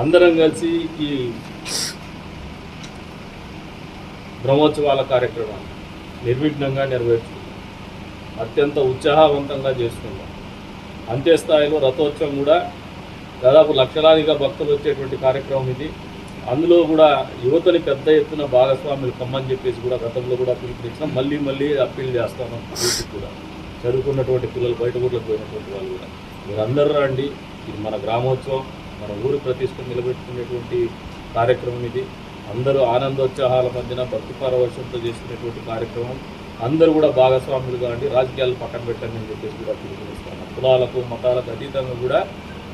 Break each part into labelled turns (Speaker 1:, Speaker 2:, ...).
Speaker 1: అందరం కలిసి ఈ బ్రహ్మోత్సవాల కార్యక్రమాన్ని నిర్విఘ్నంగా నెరవేర్చుకుందాం అత్యంత ఉత్సాహవంతంగా చేసుకుందాం అంతే స్థాయిలో రథోత్సవం కూడా దాదాపు లక్షలాదిగా భక్తులు వచ్చేటువంటి కార్యక్రమం ఇది. అందులో కూడా యువతని పెద్ద ఎత్తున భాగస్వాములు కమ్మని చెప్పేసి కూడా గతంలో కూడా పిలుపునిచ్చినాం మళ్ళీ మళ్ళీ అప్పీల్ చేస్తాను యూత్కి కూడా చదువుకున్నటువంటి పిల్లలు బయట ఊర్లకు పోయినటువంటి వాళ్ళు కూడా. మీరు అందరూ రండి. ఇది మన గ్రామోత్సవం. మన ఊరు ప్రతిష్ట నిలబెట్టుకునేటువంటి కార్యక్రమం ఇది. అందరూ ఆనందోత్సాహాల మధ్యన భక్తి పారవర్షంతో చేసుకునేటువంటి కార్యక్రమం. అందరూ కూడా భాగస్వాములుగా అండి రాజకీయాలు పక్కన పెట్టండి అని చెప్పేసి కూడా పిలుపునిస్తున్నాం కులాలకు మతాలకు అతీతంగా కూడా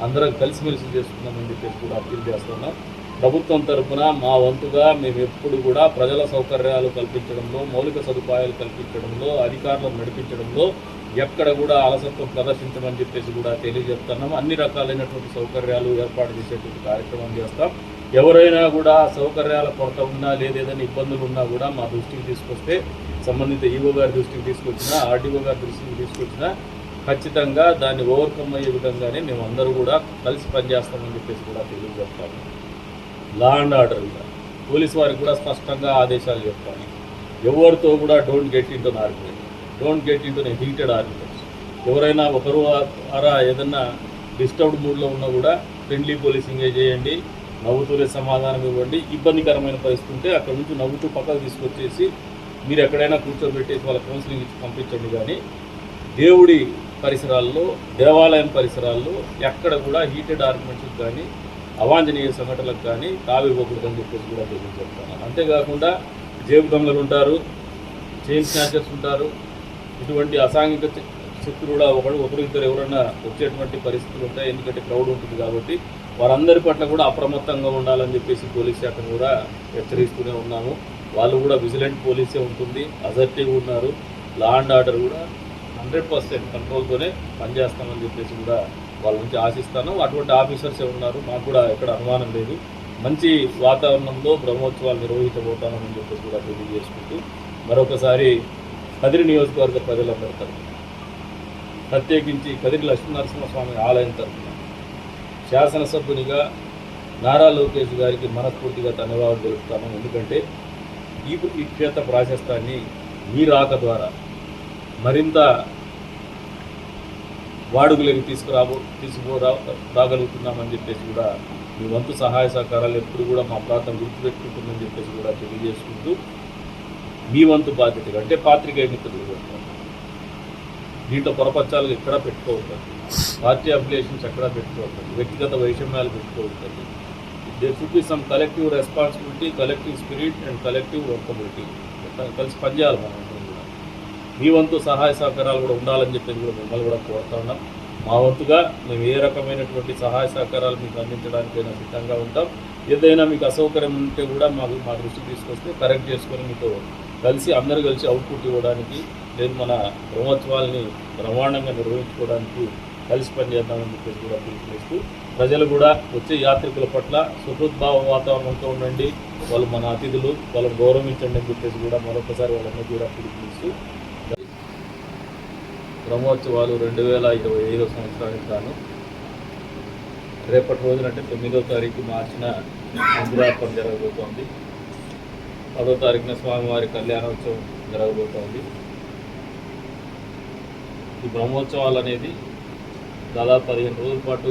Speaker 1: అందరం కలిసిమెలిసి చేసుకుందామని చెప్పేసి కూడా అప్పీల్ చేస్తున్నాం. ప్రభుత్వం తరఫున మా వంతుగా మేము ఎప్పుడు కూడా ప్రజల సౌకర్యాలు కల్పించడంలో మౌలిక సదుపాయాలు కల్పించడంలో అధికారులను నడిపించడంలో ఎక్కడ కూడా అలసత్వం ప్రదర్శించమని చెప్పేసి కూడా తెలియజెప్తున్నాం అన్ని రకాలైనటువంటి సౌకర్యాలు ఏర్పాటు చేసేటువంటి కార్యక్రమం చేస్తాం. ఎవరైనా కూడా సౌకర్యాల కొరత ఉన్నా లేదేదైనా ఇబ్బందులు ఉన్నా కూడా మా దృష్టికి తీసుకొస్తే సంబంధిత ఈవో గారి దృష్టికి తీసుకొచ్చినా ఆర్డీఓ గారి దృష్టికి తీసుకొచ్చినా ఖచ్చితంగా దాన్ని ఓవర్కమ్ అయ్యే విధంగానే మేము అందరూ కూడా కలిసి పనిచేస్తామని చెప్పేసి కూడా తెలియజెప్తాము లా అండ్ ఆర్డర్ కూడా పోలీస్ వారికి కూడా స్పష్టంగా ఆదేశాలు చెప్తాను ఎవరితో కూడా don't get into argument. Don't get into heated arguments ఎవరైనా ఒకరు అరా ఏదన్నా డిస్టర్బ్డ్ మూడ్లో ఉన్నా కూడా ఫ్రెండ్లీ పోలీసింగే చేయండి నవ్వుతూనే సమాధానం ఇవ్వండి. ఇబ్బందికరమైన పరిస్థితి ఉంటే అక్కడ నుంచి నవ్వుతూ పక్కకు తీసుకొచ్చేసి మీరు ఎక్కడైనా కూర్చోబెట్టేసి వాళ్ళ కౌన్సిలింగ్ ఇచ్చి పంపించండి కానీ దేవుడి పరిసరాల్లో దేవాలయం పరిసరాల్లో ఎక్కడ కూడా హీటెడ్ ఆర్గ్యుమెంట్స్కి కానీ అవాంఛనీయ సంఘటనలకు కానీ తావివ్వకూడదని చెప్పేసి కూడా తెలియజేస్తాను అంతేకాకుండా జేబు దొంగలు ఉంటారు చైన్ స్నాచర్స్ ఉంటారు ఇటువంటి అసాంఘిక శక్తులు కూడా ఒకడు ఒకరిద్దరు ఎవరైనా వచ్చేటువంటి పరిస్థితులు ఉంటాయి. ఎందుకంటే క్రౌడ్ ఉంటుంది కాబట్టి వారందరి పట్ల కూడా అప్రమత్తంగా ఉండాలని చెప్పేసి పోలీస్ శాఖను కూడా హెచ్చరిస్తూనే ఉన్నాము. వాళ్ళు కూడా విజిలెంట్ పోలీసే ఉంటుంది. అజర్టివ్ ఉన్నారు. లా అండ్ ఆర్డర్ కూడా హండ్రెడ్ పర్సెంట్ కంట్రోల్తోనే పనిచేస్తామని చెప్పేసి కూడా వాళ్ళ నుంచి ఆశిస్తాను. అటువంటి ఆఫీసర్సే ఉన్నారు మాకు కూడా ఎక్కడ అనుమానం లేదు. మంచి వాతావరణంలో బ్రహ్మోత్సవాలు నిర్వహించబోతామని చెప్పేసి కూడా తెలియజేసుకుంటూ మరొకసారి కదిరి నియోజకవర్గ ప్రజలందరి తరఫున ప్రత్యేకించి కదిరి లక్ష్మీనరసింహస్వామి ఆలయం తరఫున శాసనసభ్యునిగా నారా లోకేష్ గారికి మనస్ఫూర్తిగా ధన్యవాదాలు తెలుపుతాను ఎందుకంటే ఈ ఈ క్షేత్ర ప్రాశస్తాన్ని మీ రాక ద్వారా మరింత వాడుకలోకి తీసుకురాబో తీసుకురా రాగలుగుతున్నామని చెప్పేసి కూడా మీ వంతు సహాయ సహకారాలు ఎప్పుడు కూడా మా ప్రాంతం గుర్తుపెట్టుకుంటుందని చెప్పేసి కూడా తెలియజేసుకుంటూ మీ వంతు బాధ్యతగా అంటే పాత్రికేయ మిత్రులు దీంట్లో పొరపచ్చాలు ఎక్కడా పెట్టుకోవద్దండి. పార్టీ అఫిలియేషన్స్ ఎక్కడా పెట్టుకోవద్దండి. వ్యక్తిగత వైషమ్యాలు పెట్టుకోవద్దండి. They should be some collective responsibility collective spirit and collective workability కలిసి పనిచేయాలి మనం కూడా. మీ వంతు సహాయ సహకారాలు కూడా ఉండాలని చెప్పేసి కూడా మిమ్మల్ని కూడా కోరుతా ఉన్నాం. మా వంతుగా మేము ఏ రకమైనటువంటి సహాయ సహకారాలు మీకు అందించడానికైనా సిద్ధంగా ఉంటాం. ఏదైనా మీకు అసౌకర్యం ఉంటే కూడా మాకు మా దృష్టికి తీసుకొస్తే కరెక్ట్ చేసుకొని మీతో కలిసి అందరూ కలిసి అవుట్పుట్ ఇవ్వడానికి లేదు మన బ్రహ్మోత్సవాల్ని బ్రహ్మాండంగా నిర్వహించుకోవడానికి కలిసి పనిచేద్దామని చెప్పేసి కూడా పిలుపునిస్తూ ప్రజలు కూడా వచ్చే యాత్రికుల పట్ల సుహృద్భావ వాతావరణంతో ఉండండి. వాళ్ళు మన అతిథులు వాళ్ళని గౌరవించండి అని చెప్పేసి కూడా మరొకసారి వాళ్ళని కూడా పిలుపునిస్తూ బ్రహ్మోత్సవాలు రెండు వేల ఇరవై ఐదో సంవత్సరానికి గాను రేపటి రోజున అంటే తొమ్మిదో తారీఖు మార్చిన మందిరార్పణ జరగబోతోంది. పదో తారీఖున స్వామివారి కళ్యాణోత్సవం జరగబోతోంది. ఈ బ్రహ్మోత్సవాలు అనేది దాదాపు పదిహేను రోజుల పాటు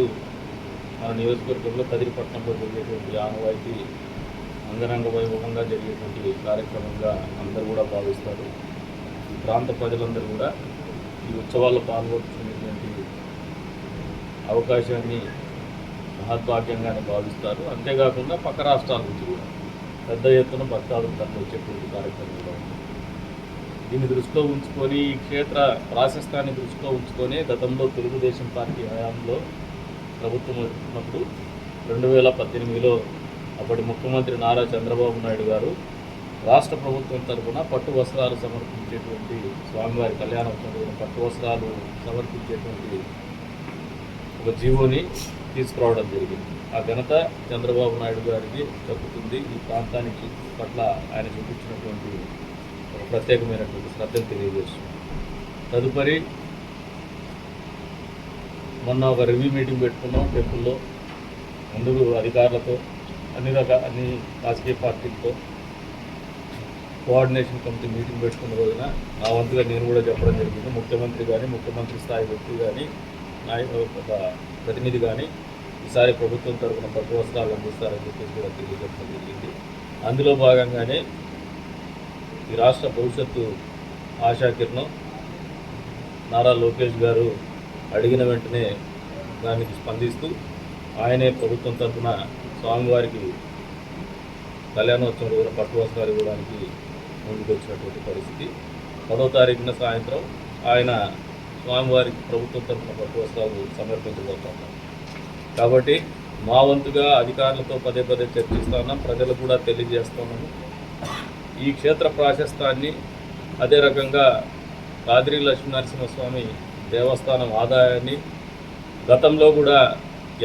Speaker 1: మన నియోజకవర్గంలో కదిరిపట్నంలో జరిగేటువంటి ఆనవాయితీ అంగరంగ వైభవంగా జరిగేటువంటి కార్యక్రమంగా అందరూ కూడా భావిస్తారు. ఈ ప్రాంత ప్రజలందరూ కూడా ఈ ఉత్సవాల్లో పాల్గొనేటువంటి అవకాశాన్ని మహద్భాగ్యంగానే భావిస్తారు. అంతేకాకుండా పక్క రాష్ట్రాల నుంచి కూడా. పెద్ద ఎత్తున భక్తాదులు తరలి వచ్చేటువంటి కార్యక్రమంలో దీన్ని దృష్టిలో ఉంచుకొని ఈ క్షేత్ర ప్రాశస్తాన్ని దృష్టిలో ఉంచుకొని గతంలో తెలుగుదేశం పార్టీ హయాంలో ప్రభుత్వం వచ్చినప్పుడు రెండు వేల పద్దెనిమిదిలో అప్పటి ముఖ్యమంత్రి నారా చంద్రబాబు నాయుడు గారు రాష్ట్ర ప్రభుత్వం తరఫున పట్టు వస్త్రాలు సమర్పించేటువంటి స్వామివారి కళ్యాణోత్సవం పట్టు వస్త్రాలు సమర్పించేటువంటి ఒక జీవోని తీసుకురావడం జరిగింది. ఆ ఘనత చంద్రబాబు నాయుడు గారికి చెప్పుతుంది ఈ ప్రాంతానికి పట్ల ఆయన చూపించినటువంటి ఒక ప్రత్యేకమైనటువంటి శ్రద్ధను తెలియజేస్తుంది తదుపరి మొన్న ఒక రివ్యూ మీటింగ్ పెట్టుకున్నాం టెంపుల్లో ముందు అధికారులతో అన్ని రకాల అన్ని రాజకీయ పార్టీలతో కోఆర్డినేషన్ కమిటీ మీటింగ్ పెట్టుకున్న రోజున నా వంతుగా నేను కూడా చెప్పడం జరిగింది. ముఖ్యమంత్రి కానీ ముఖ్యమంత్రి స్థాయి వ్యక్తి కానీ నాయకు ఒక ప్రతినిధి కానీ ఈసారి ప్రభుత్వం తరఫున పట్టు వస్త్రాలు అందిస్తారని చెప్పేసి కూడా తెలియజేయడం జరిగింది. అందులో భాగంగానే ఈ రాష్ట్ర భవిష్యత్తు ఆశాకిరణం నారా లోకేష్ గారు అడిగిన వెంటనే దానికి స్పందిస్తూ ఆయనే ప్రభుత్వం తరఫున స్వామివారికి కళ్యాణోత్సవం రోజున పట్టు వస్త్రాలు ఇవ్వడానికి ముందుకు వచ్చినటువంటి పరిస్థితి. పదో తారీఖున సాయంత్రం ఆయన స్వామివారికి ప్రభుత్వం తరఫున పట్టు సమర్పించబోతున్నాం కాబట్టి మా వంతుగా అధికారులతో పదే పదే చర్చిస్తున్నాం ప్రజలు కూడా తెలియజేస్తున్నాము ఈ క్షేత్ర ప్రాశస్తాన్ని అదే రకంగా కాదిరి లక్ష్మీనరసింహస్వామి దేవస్థానం ఆదాయాన్ని గతంలో కూడా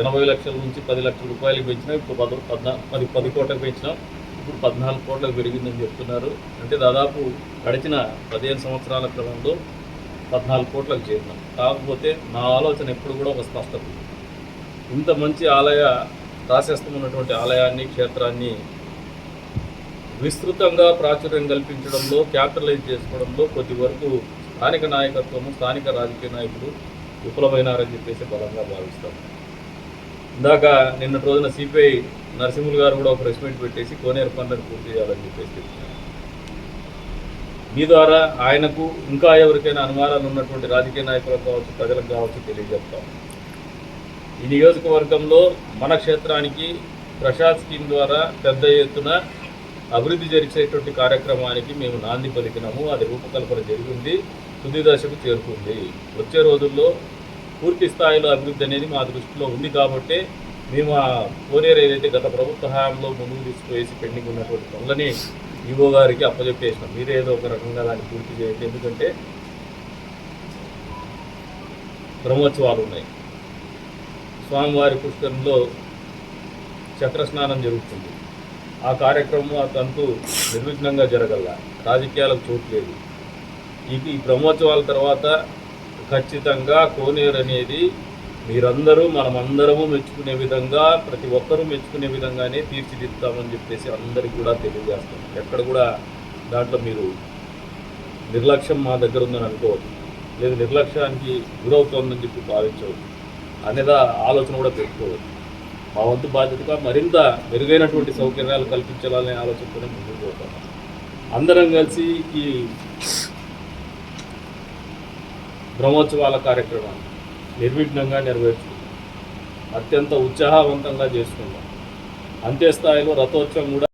Speaker 1: ఎనభై లక్షల నుంచి పది లక్షల రూపాయలు పెంచినాం ఇప్పుడు పద పద్నా పది పది కోట్లకు పెంచినాం. ఇప్పుడు పద్నాలుగు కోట్లకు పెరిగిందని చెప్తున్నారు. అంటే దాదాపు గడిచిన పదిహేను సంవత్సరాల క్రమంలో పద్నాలుగు కోట్లకు చేరినాం. కాకపోతే నా ఆలోచన ఎప్పుడు కూడా ఒక స్పష్టత. ఇంత మంచి ఆలయ ప్రాశస్తం ఉన్నటువంటి ఆలయాన్ని క్షేత్రాన్ని విస్తృతంగా ప్రాచుర్యం కల్పించడంలో క్యాపిటలైజ్ చేసుకోవడంలో కొద్ది వరకు స్థానిక నాయకత్వము స్థానిక రాజకీయ నాయకులు విఫలమైనారని చెప్పేసి బలంగా భావిస్తాం. ఇందాక నిన్నటి రోజున సిపిఐ నరసింహులు గారు కూడా ఒక ప్రెస్ మీట్ పెట్టేసి కోనేరు పనులను పూర్తి చేయాలని చెప్పేసి మీ ద్వారా ఆయనకు ఇంకా ఎవరికైనా అనుమానాలు ఉన్నటువంటి రాజకీయ నాయకులకు కావచ్చు ప్రజలకు కావచ్చు తెలియజెప్తాం ఈ నియోజకవర్గంలో మన క్షేత్రానికి ప్రసాద్ స్కీమ్ ద్వారా పెద్ద ఎత్తున అభివృద్ధి జరిచేటువంటి కార్యక్రమానికి మేము నాంది పలికినాము. అది రూపకల్పన జరిగింది తుది దశకు చేరుకుంది. వచ్చే రోజుల్లో పూర్తి స్థాయిలో అభివృద్ధి అనేది మా దృష్టిలో ఉంది కాబట్టి మేము ఆ కోనేరు ఏదైతే గత ప్రభుత్వ హయాంలో ముందుకు తీసుకువేసి పెండింగ్ ఉన్నటువంటి పనులని ఈవో గారికి అప్పచెప్పేసినాం మీరే ఏదో ఒక రకంగా దాన్ని పూర్తి చేయండి. ఎందుకంటే బ్రహ్మోత్సవాలు ఉన్నాయి. స్వామివారి పుష్కరంలో చక్ర స్నానం జరుగుతుంది. ఆ కార్యక్రమం ఆ తంతు నిర్విఘ్నంగా జరగల రాజకీయాలకు చోటు లేదు. ఇది ఈ బ్రహ్మోత్సవాల తర్వాత ఖచ్చితంగా కోనేరు అనేది మీరందరూ మనమందరము మెచ్చుకునే విధంగా ప్రతి ఒక్కరూ మెచ్చుకునే విధంగానే తీర్చిదిద్దామని చెప్పేసి అందరికీ కూడా తెలియజేస్తాం. ఎక్కడ కూడా దాంట్లో మీరు నిర్లక్ష్యం మా దగ్గర ఉందని అనుకోవద్దు. లేదు నిర్లక్ష్యానికి గురవుతోందని చెప్పి భావించవద్దు. అనేది ఆలోచన కూడా పెట్టుకోవద్దు. మా వంతు బాధ్యతగా మరింత మెరుగైనటువంటి సౌకర్యాలు కల్పించాలనే ఆలోచనతోనే ముందుకు పోతాం. అందరం కలిసి ఈ బ్రహ్మోత్సవాల కార్యక్రమాన్ని నిర్విఘ్నంగా నెరవేర్చుకుంటాం అత్యంత ఉత్సాహవంతంగా చేసుకుంటాం అంత్యస్థాయిలో రథోత్సవం కూడా